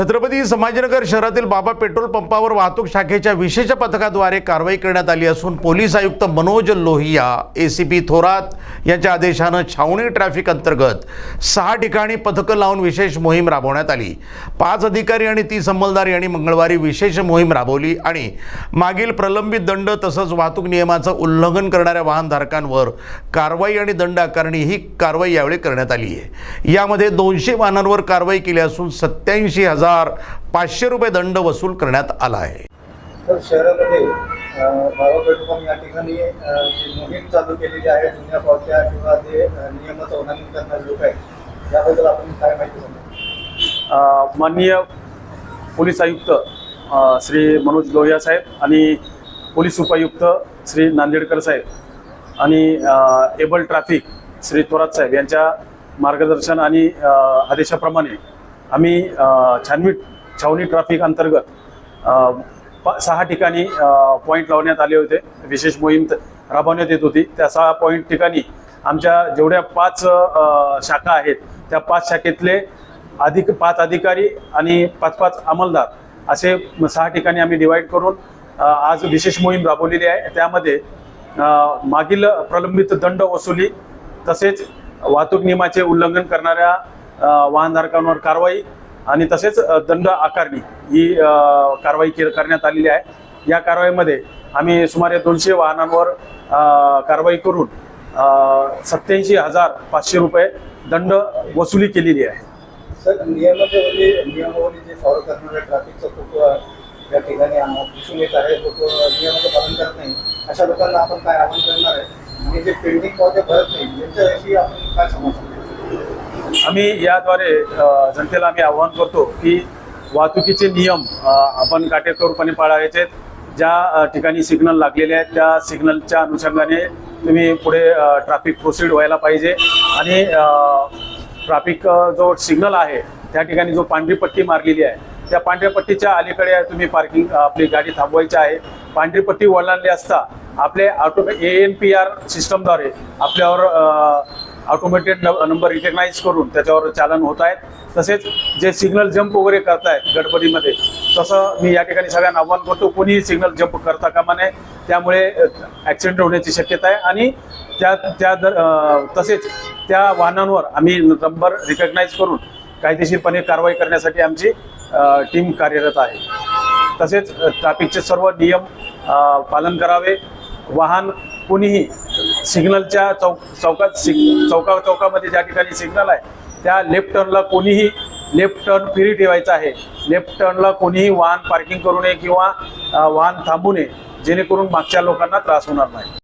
छत्रपती संभाजीनगर शहरातील बाबा पेट्रोल पंपावर वाहतूक शाखेच्या विशेष पथकाद्वारे कारवाई करण्यात आली असून पोलीस आयुक्त Manoj Lohiya A C P Thorat यांच्या आदेशानं छावणी ट्रॅफिक अंतर्गत सहा ठिकाणी पथकं लावून विशेष मोहीम राबवण्यात आली. पाच अधिकारी आणि तीस अंमलदार यांनी मंगळवारी विशेष मोहीम राबवली आणि मागील प्रलंबित दंड तसंच वाहतूक नियमाचं उल्लंघन करणाऱ्या वाहनधारकांवर कारवाई आणि दंड आकारणी ही कारवाई यावेळी करण्यात आली आहे यामध्ये दोनशे वाहनांवर कारवाई केली असून सत्याऐंशी हजार पाचशे रुपये दंड वसूल करण्यात आला आहे. तर शहरामध्ये बाबा पेट्रोल या ठिकाणी मोहीम चालू केलेली आहे जुन्या पावत्या किंवा जे अ, नियमाचं उल्लंघन करणारे लोक आहेत याबद्दल आपण काय माहिती सांगा माननीय पोलीस आयुक्त श्री मनोज लोहिया साहेब आणि पोलीस उपायुक्त श्री नांदेडकर साहेब आणि एबल ट्रॅफिक श्री थोरात साहेब यांच्या मार्गदर्शन आणि आदेशाप्रमाणे आम्ही छानवी छावणी ट्रॅफिक अंतर्गत पा सहा ठिकाणी पॉईंट लावण्यात आले होते. विशेष मोहीम त- राबवण्यात येत होती. त्या सहा पॉईंट ठिकाणी आमच्या जेवढ्या पाच शाखा आहेत त्या पाच शाखेतले अधिक पाच अधिकारी आणि पाच पाच अंमलदार असे सहा ठिकाणी आम्ही डिवाईड करून आज विशेष मोहीम राबवलेली आहे. त्यामध्ये मागील प्रलंबित दंड वसुली तसेच वाहतूक नियमाचे उल्लंघन करणाऱ्या वाहनधारकांवर कारवाई आणि तसेच दंड आकारणी ही कारवाई के करण्यात आलेली आहे. या कारवाईमध्ये आम्ही सुमारे दोनशे वाहनांवर कारवाई करून सत्याऐंशी हजार पाचशे रुपये दंड वसुली केलेली आहे. सर नियमाचे नियमावली जे फॉलो करणारे ट्रॅफिकचं खूप अ, या ठिकाणी आम्हाला दिसून येत आहे. लोक नियमाचं पालन करत नाही. अशा लोकांना आपण काय आवाहन करणार आहे? आणि जे पेंडिंग पावत्या भरत नाही यांच्याविषयी आपण काय समजतो आम्ही याद्वारे जनतेला आम्ही आवाहन करतो की वाहतुकीचे नियम आपण काटेकोरपणे पाळायचे. ज्या ठिकाणी सिग्नल लागलेले आहेत त्या सिग्नलच्या अनुषंगाने तुम्ही पुढे ट्रॅफिक प्रोसीड व्हायला पाहिजे. आणि ट्रॅफिक जो सिग्नल आहे त्या ठिकाणी जो पांढरी पट्टी मारलेली आहे त्या पांढऱ्या पट्टीच्या अलीकडे तुम्ही पार्किंग आपली गाडी थांबवायची आहे. पांढरी पट्टी ओलांडली असता आपले auto A N P R सिस्टमद्वारे आपल्यावर ऑटोमेटेड नंबर रिकग्नाईज करून त्याच्यावर चालन होत आहेत. तसेच जे सिग्नल जम्प वगैरे करतायत गडबडीमध्ये तसं मी या ठिकाणी सगळ्यांना आव्हान करतो कोणीही सिग्नल जम्प करता कामा नये. त्यामुळे ॲक्सिडेंट होण्याची शक्यता आहे आणि त्या त्या दर- तसेच त्या वाहनांवर आम्ही नंबर रिकग्नाईज करून कायदेशीरपणे कारवाई करण्यासाठी आमची टीम कार्यरत आहे. तसेच अ, ट्रॅफिकचे सर्व नियम पालन करावे. वाहन कोणीही सिग्नलच्या चौक चौकात सिग चौका चौकामध्ये ज्या ठिकाणी सिग्नल आहे त्या लेफ्ट टर्नला कोणीही लेफ्ट टर्न फ्री ठेवायचा आहे. लेफ्ट टर्नला कोणीही वाहन पार्किंग करू नये किंवा वाहन थांबू नये जेणेकरून मागच्या लोकांना त्रास होणार नाही.